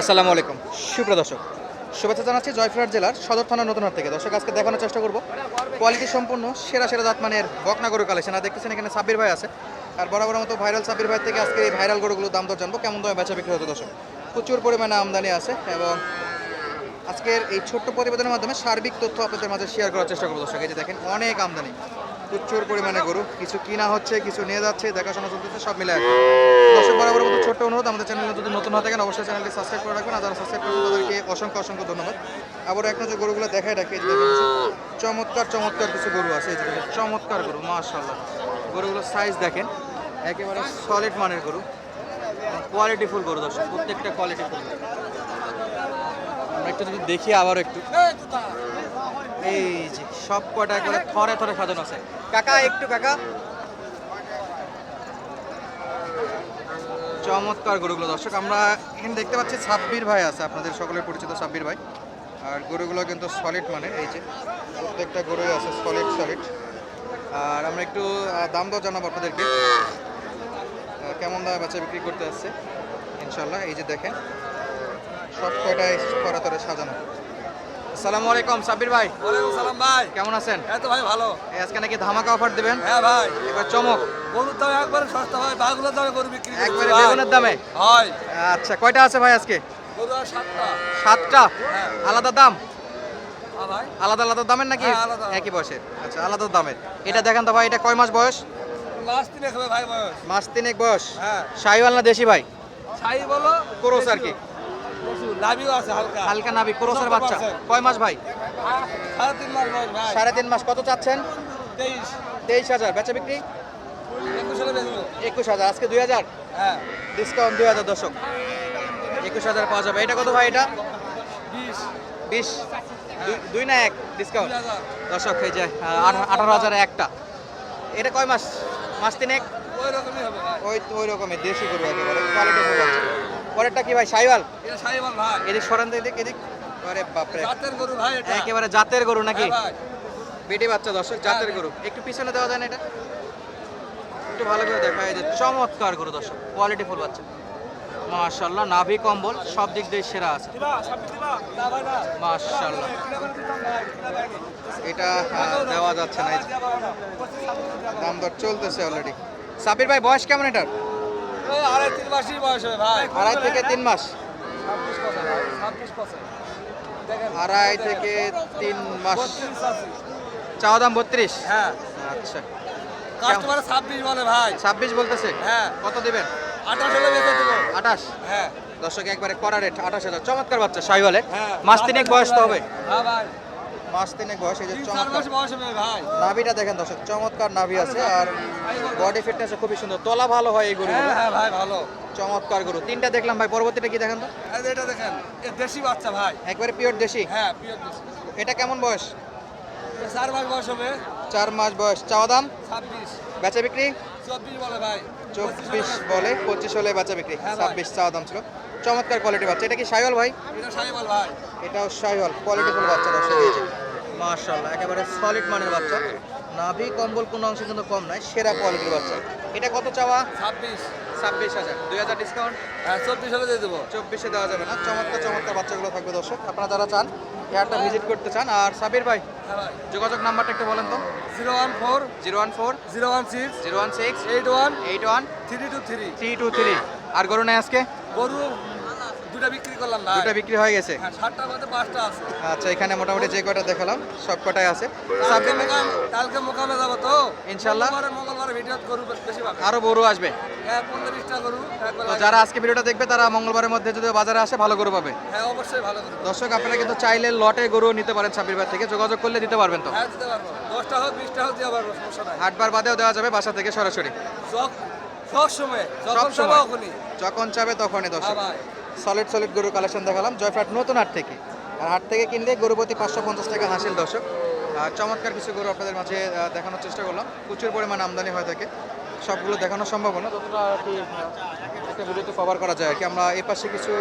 আসসালামু আলাইকুম। সুপ্রিয় দর্শক, শুভেচ্ছা জানাচ্ছি জয়পুরহাট জেলার সদর থানা নতুনহাট থেকে। দর্শক, আজকে দেখানোর চেষ্টা করব কোয়ালিটি সম্পূর্ণ, সেরা সেরা জাতমানের বকনা গরু কালেকশন। আর দেখতেছেন এখানে সাব্বির ভাই আছে। আর বরাবর মতো ভাইরাল সাব্বির ভাই থেকে আজকে এই ভাইরাল গরুগুলোর দাম দর জানব, কেমন দামে বেচা বিক্রি হতো দর্শক। প্রচুর পরিমাণে আমদানি আছে এবং আজকের এই ছোট্ট প্রতিবেদনের মাধ্যমে সার্বিক তথ্য আপনাদের মাঝে শেয়ার করার চেষ্টা করব দর্শক। এই যে দেখেন, অনেক আমদানি। প্রচুর পরিমাণে গরু। কিছু কিনা হচ্ছে, কিছু নিয়ে যাচ্ছে, দেখাশোনা চলতেছে, সব মিলে। দর্শক বরাবর মতো ছোট্ট অনুরোধ, আমাদের চ্যানেলে যদি নতুন হয়ে থাকেন, অবশ্যই চ্যানেলটি সাবস্ক্রাইব করে রাখবেন। আর যারা সাবস্ক্রাইব করেন তাদেরকে অসংখ্য অসংখ্য ধন্যবাদ। আবার এক নজর গরুগুলো দেখাই রাখি চমৎকার চমৎকার কিছু গরু আছে, এই চমৎকার গরু মাশাল্লাহ গরুগুলোর সাইজ দেখেন, একেবারে সলিড মানের গরু। কোয়ালিটিফুল গরু, দর্শক, প্রত্যেকটা কোয়ালিটিফুল আমরা একটু যদি দেখি আবার একটু। এই যে সব কয়টা করে থরে থরে সাজানো আছে। কাকা, একটু কাকা। চমৎকার গরুগুলো। দর্শক, আমরা এখানে দেখতে পাচ্ছি সাব্বির ভাই আছে, আপনাদের সকলের পরিচিত সাব্বির ভাই। আর গরুগুলো কিন্তু সলিড মানে এই যে প্রত্যেকটা গরুই আছে সলিড সলিড আর আমরা একটু দাম দর জানাব আপনাদেরকে। কেমন দামে বাচ্চা বিক্রি করতে আসছে ইনশাল্লাহ এই যে দেখেন, সব কয়টাই করা তরে সাজানো। আসসালামু আলাইকুম সাব্বির ভাই। ওয়ালাইকুম সালাম ভাই। কেমন আছেন? হ্যাঁ তো ভাই ভালো। আজকে নাকি ধামাকা অফার দিবেন? হ্যাঁ ভাই। এবার চমক। গরুর দাম একবারে সস্তা ভাই বাগুলোর দামে গরু বিক্রি একবারে বেগুনের দামে? হয়। আচ্ছা কয়টা আছে ভাই আজকে? গরু আর সাতটা। সাতটা? হ্যাঁ। আলাদা দাম? ভাই। আলাদা আলাদা দামের নাকি? হ্যাঁ, আলাদা। একই বয়সের। আচ্ছা আলাদা দামের। এটা দেখেন তো ভাই এটা কয় মাস বয়স? মাস তিনে খাবে ভাই বয়স। মাস তিনেক বয়স। হ্যাঁ। শাহিওয়াল না দেশি ভাই? ছাই বলো ক্রোস আর কি। আছে হালকা। হালকা নাবি ক্রোসের বাচ্চা। কয় মাস ভাই? সাড়ে তিন মাস ভাই সাড়ে তিন মাস কত চাচ্ছেন? তেইশ। তেইশ হাজার। বেচা বিক্রি? একুশ হাজার আজকে দুই হাজার? হ্যাঁ। ডিসকাউন্ট দুই হাজার দশক একুশ হাজার পাওয়া যাবে। এটা কত ভাই এটা? বিশ। বিশ। দুই- না এক? ডিসকাউন্ট। দর্শক এই যে আঠারো হাজারে একটা। এটা কয় মাস? মাস তিনেক? ওই রকমই হবে ওই ওই রকমের দেশি গরু একেবারে। কোয়ালিটি পরেরটা কি ভাই? সাইওয়াল এটা সাইবাল ভাই। এদিক সরান এদিক এদিক। আরে বাপরে। জাতের গরু ভাই এটা। একেবারে জাতের গরু নাকি? হ্যাঁ ভাই। বেটি বাচ্চা দর্শক জাতের গরু। একটু পিছনে দেওয়া যায় না এটা? একটু ভালো করে দেখা যায়। চমৎকার গরু দর্শক। কোয়ালিটি ফুল বাচ্চা। মাশাল্লাহ নাভি কম্বল সব দিক দিয়ে সেরা আছে। মাশাল্লাহ ভাই এটা দেওয়া যাচ্ছে না। দাম দর চলতেছে অলরেডি সাবির ভাই বয়স কেমন এটার? আড়াই তিন মাসই বয়স হবে ভাই। আড়াই থেকে তিন মাস। ছাব্বিশ পার্সেন্ট ছাব্বিশ পার্সেন্ট আড়াই থেকে তিন মাস। চাওয়া দাম বত্রিশ? হ্যাঁ। আচ্ছা। কাস্টমার ছাব্বিশ বলে ভাই। ছাব্বিশ বলতেছে? হ্যাঁ। কত দেবেন? আঠাশ হলে বেঁচে দেবো। আঠাশ? হ্যাঁ। দর্শক একবারে করা রেট আঠাশ হাজার। চমৎকার বাচ্চা সাইওয়ালের হ্যাঁ। মাস তিনেক বয়স তো হবে। হ্যাঁ ভাই। মাস তিনেক বয়স এই যে চমৎকার নাভিটা দেখেন দর্শক চমৎকার নাভি আছে আর বডি ফিটনেস খুবই সুন্দর। তোলা ভালো হয় এই হ্যাঁ গরুগুলো? হ্যাঁ ভাই ভালো। চমৎকার গরু। তিনটা দেখলাম ভাই পরবর্তীটা কি দেখেন তো? এটা দেখেন দেশি বাচ্চা ভাই। একবারে পিওর দেশি? হ্যাঁ পিওর দেশি। এটা কেমন বয়স? চার মাস বয়স হবে। চার মাস বয়স। চাওয়া দাম? ছাব্বিশ। বেচা বিক্রি? চব্বিশ বলে ভাই। চব্বিশ বলে পঁচিশ হলে বেচা বিক্রি। হ্যাঁ। ছাব্বিশ চাওয়া দাম ছিল। চমৎকার কোয়ালিটি বাচ্চা। এটা কি সাইওয়াল ভাই? এটা সাইবল ভাই। এটাও সাইওয়াল কোয়ালিটিফুল বাচ্চা দর্শক এই যে। মাশাআল্লাহ একেবারে সলিড মানের বাচ্চা। নাভি কম্বল কোনো অংশে কিন্তু কম নাই সেরা কোয়ালিটির বাচ্চা। এটা কত চাওয়া? ছাব্বিশ। ছাব্বিশ হাজার। দুই হাজার ডিসকাউন্ট হ্যাঁ চব্বিশ হলে দিয়ে দেবো। চব্বিশে দেওয়া যাবে না। চমৎকার চমৎকার বাচ্চাগুলো থাকবে দর্শক। আপনারা যারা চান এয়ারটা ভিজিট করতে চান। আর সাবির ভাই হ্যাঁ ভাই। যোগাযোগ নাম্বারটা একটু বলেন তো। Zero one four zero one four zero one six zero one six eight one eight one three two three. Three two three. আর গরু নাই আজকে? গরু দুটা বিক্রি করলাম দুটা বিক্রি হয়ে গেছে? হ্যাঁ সাতটার মধ্যে পাঁচটা আছে। আচ্ছা এখানে মোটামুটি যে কয়টা দেখালাম সব কটাই আছে। কালকে মোকাম কালকে মোকামে যাব তো। ইনশাল্লাহ। মঙ্গলবারে ভিডিও বেশি আরও বড় আসবে। হ্যাঁ পনেরোটা গরু। যারা আজকে ভিডিওটা দেখবে তারা মঙ্গলবারের মধ্যে যদি বাজারে আসে ভালো গরু পাবে। হ্যাঁ অবশ্যই ভালো গরু। দর্শক আপনারা কিন্তু চাইলে লটে গরু নিতে পারেন সাবির ভাই থেকে। যোগাযোগ করলে দিতে পারবেন তো? হ্যাঁ দিতে পারব। দশটা হোক বিশটা হোক দিয়ে পারব সমস্যা নাই। হাটবার বাদেও দেওয়া যাবে বাসা থেকে সরাসরি। সব সব সময় যখন সময়। সময় যখন চাবে তখনই হ্যাঁ দর্শক ভাই সলিড সলিড গরু কালেকশন দেখালাম। জয়ফ্রাট নতুন হাট থেকে। আর হাট থেকে কিনলে গরু প্রতি পাঁচশো পঞ্চাশ টাকা হাসিল দর্শক। আর চমৎকার কিছু গরু আপনাদের মাঝে দেখানোর চেষ্টা করলাম। প্রচুর পরিমাণ আমদানি হয়ে থাকে সবগুলো দেখানো সম্ভব না যতটা আর কি একটা ভিডিওতে কভার করা যায় আর কি। আমরা এই পাশে কিছু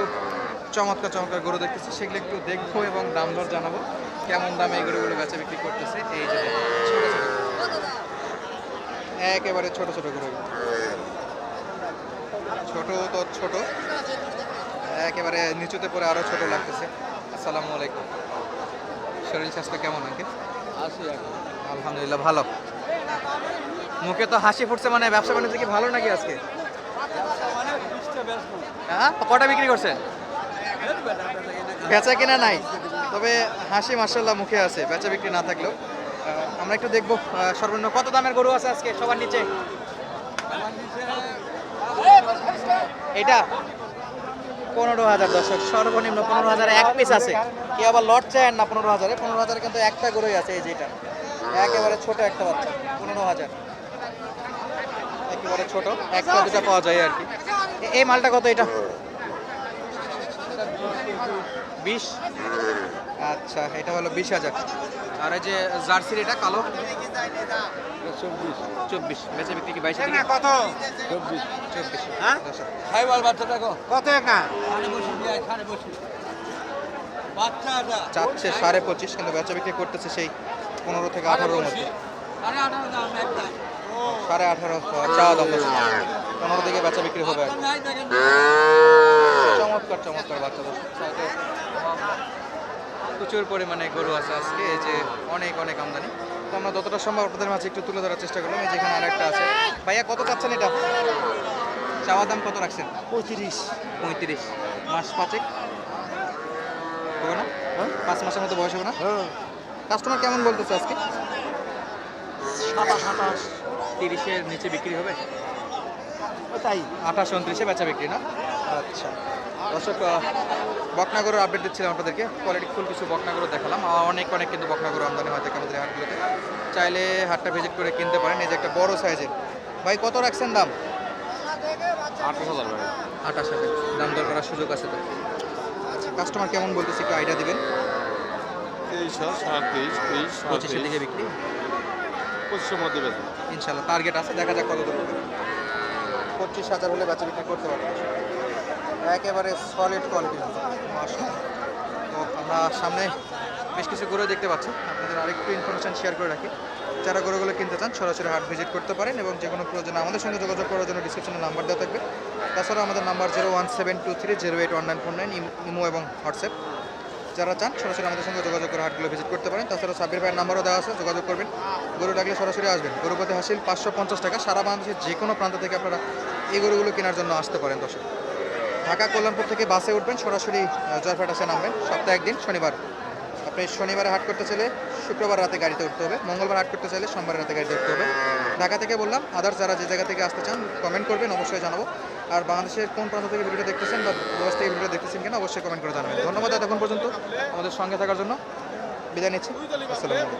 চমৎকার চমৎকার গরু দেখতেছি। সেগুলো একটু দেখব এবং দাম দর জানাব। কেমন দামে এই গরুগুলো বেচা বিক্রি করতেছে, এই যে। একেবারে ছোট ছোট গরু। ছোট তো ছোট। একেবারে নিচুতে পড়ে আরও ছোট লাগতেছে। আসসালামু আলাইকুম। শরীর স্বাস্থ্য কেমন আঙ্কেল? আসি এখন। আলহামদুলিল্লাহ ভালো। মুখে তো হাসি ফুটছে মানে ব্যবসা বাণিজ্য কি ভালো নাকি আজকে? হ্যাঁ? কটা বিক্রি করছেন? বেচা কেনা নাই তবে হাসি মার্শাল্লাহ মুখে আছে বেচা বিক্রি না থাকলেও। আমরা একটু দেখব সর্বনিম্ন কত দামের গরু আছে আজকে সবার নিচে? এটা পনেরো হাজার দর্শক, সর্বনিম্ন পনেরো হাজার এক পিস আছে। কি আবার লট চায় না পনেরো হাজারে? পনেরো হাজারে কিন্তু একটা গরুই আছে এই যেটা। একেবারে ছোট একটা বাচ্চা, পনেরো হাজার। একেবারে ছোট, একটা দুটা পাওয়া যায় আর কি। এই মালটা কত এটা? বিশ? আচ্ছা এটা হলো বিশ হাজার। আর এই যে জার্সির এটা কালো? চব্বিশ। চব্বিশ বেচে বিক্রি কি বাইশ কত? চব্বিশ। চব্বিশ। হ্যাঁ? দর্শক বাচ্চা দেখো কত একা? খানে বসে দিয়ে খানে বসে। বাচ্চাটা চাচ্ছে সাড়ে পঁচিশ কিন্তু বেচা বিক্রি করতেছে সেই পনেরো থেকে আঠারোর মধ্যে সাড়ে আঠারো চাওয়া দাম পনেরো থেকে বেচা বিক্রি হবে। চমৎকার চমৎকার বাচ্চা দশ প্রচুর পরিমাণে গরু আছে আজকে এই যে অনেক অনেক আমদানি। তো আমরা যতটা সম্ভব আপনাদের মাঝে একটু তুলে ধরার চেষ্টা করলাম এই যেখানে আরেকটা আছে। ভাইয়া কত চাচ্ছেন এটা? চাওয়া দাম কত রাখছেন? পঁয়ত্রিশ। পঁয়ত্রিশ। মাস পাঁচেক? হবে না? পাঁচ মাসের মতো বয়স হবে না? হ্যাঁ। কাস্টমার কেমন বলতেছে আজকে? সাতাশ আঠাশ। তিরিশের নিচে বিক্রি হবে? তাই আঠাশ উনত্রিশে বেচা বিক্রি না? আচ্ছা। দর্শক বকনাগরের আপডেট দিচ্ছিলাম আপনাদেরকে। কোয়ালিটি ফুল কিছু বকনাগর দেখালাম। অনেক অনেক কিন্তু বকনাগর আমদানি হয় থাকে আমাদের হাটগুলোতে। চাইলে হাটটা ভিজিট করে কিনতে পারেন। এই যে একটা বড় সাইজের ভাই কত রাখছেন দাম? আঠাশ হাজার আঠাশ হাজার। দাম দর করার সুযোগ আছে তো? আচ্ছা কাস্টমার কেমন বলতেছে? একটু আইডিয়া দিবেন? তেইশ সাড়ে তেইশ তেইশ পঁচিশের দিকে বিক্রি? পঁচিশের মধ্যে ইনশাল্লাহ টার্গেট আছে। দেখা যাক কত দূর। পঁচিশ হাজার হলে বেচা বিক্রি করতে পারব। একেবারে সলিড কোয়ালিটি তো আমরা সামনে বেশ কিছু গরু দেখতে পাচ্ছি। আপনাদের আরেকটু ইনফরমেশন শেয়ার করে রাখি। যারা গরুগুলো কিনতে চান, সরাসরি হাট ভিজিট করতে পারেন এবং যে কোনো প্রয়োজনে আমাদের সঙ্গে যোগাযোগ করার জন্য ডিসক্রিপশনে নাম্বার দেওয়া থাকবে। তাছাড়া আমাদের number zero one seven two three zero eight one nine four nine imo এবং হোয়াটসঅ্যাপ। যারা চান সরাসরি আমাদের সঙ্গে যোগাযোগ করে হাটগুলো ভিজিট করতে পারেন। তাছাড়া সাবির ভাইয়ের নাম্বারও দেওয়া আছে যোগাযোগ করবেন। গরু লাগলে সরাসরি আসবেন। গরুপতি হাসিল পাঁচশো পঞ্চাশ টাকা। সারা বাংলাদেশের যে কোনো প্রান্ত থেকে আপনারা এই গরুগুলো কেনার জন্য আসতে পারেন দর্শক। ঢাকা কল্যাণপুর থেকে বাসে উঠবেন সরাসরি আহ, জয়ফাট আসে নামবেন। সপ্তাহে একদিন শনিবার। আপনি শনিবারে হাট করতে চাইলে শুক্রবার রাতে গাড়িতে উঠতে হবে, মঙ্গলবার হাট করতে চাইলে সোমবার রাতে গাড়িতে উঠতে হবে। ঢাকা থেকে বললাম আদার্স যারা যে জায়গা থেকে আসতে চান কমেন্ট করবেন, অবশ্যই জানাব। আর বাংলাদেশের কোন প্রান্ত থেকে ভিডিওটা দেখতেছেন বা বয়স থেকে ভিডিওটা দেখতেছেন কিনা, অবশ্যই কমেন্ট করে জানাবেন। ধন্যবাদ এতক্ষণ পর্যন্ত আমাদের সঙ্গে থাকার জন্য। বিদায় নিচ্ছি। আসসালামু